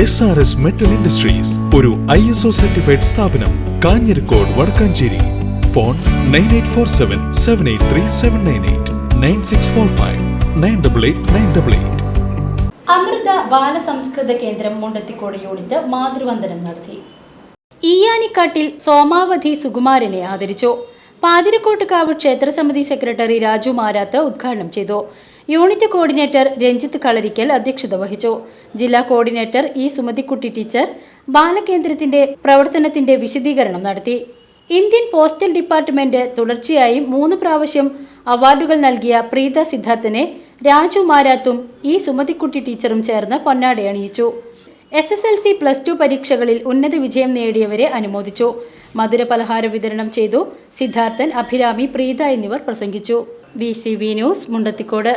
S R S metal industries ഒരു I S O certified സ്ഥാപനം Kanjirakode Vadakkanchery. Phone nine eight four seven seven eight three seven nine eight nine six four five nine double eight nine double eight Amrita ബാലസംസ്കൃത കേന്ദ്രം Mundathikode unit മാതൃവന്ദനം നടത്തി. ഈയാനിക്കാട്ടിൽ സോമാവധി സുകുമാരനെ ആദരിച്ചു. പാതിരക്കോട്ടുകാവ് ക്ഷേത്രസമിതി സെക്രട്ടറി രാജു മാരാത്ത് ഉദ്ഘാടനം ചെയ്തു. യൂണിറ്റ് കോർഡിനേറ്റർ രഞ്ജിത്ത് കളരിക്കൽ അധ്യക്ഷത വഹിച്ചു. ജില്ലാ കോർഡിനേറ്റർ ഇ സുമതിക്കുട്ടി ടീച്ചർ ബാലകേന്ദ്രത്തിന്റെ പ്രവർത്തനത്തിന്റെ വിശദീകരണം നടത്തി. ഇന്ത്യൻ പോസ്റ്റൽ ഡിപ്പാർട്ട്മെന്റ് തുടർച്ചയായി മൂന്ന് പ്രാവശ്യം അവാർഡുകൾ നൽകിയ പ്രീത സിദ്ധാർത്ഥനെ രാജു മാരാത്തും ഇ സുമതിക്കുട്ടി ടീച്ചറും ചേർന്ന് പൊന്നാടയണിയിച്ചു S S L C plus two പരീക്ഷകളിൽ ഉന്നത വിജയം നേടിയവരെ അനുമോദിച്ചു. മധുര പലഹാരം വിതരണം ചെയ്തു സിദ്ധാർത്ഥൻ അഭിരാമി പ്രീത എന്നിവർ പ്രസംഗിച്ചു. V C B news Mundathikode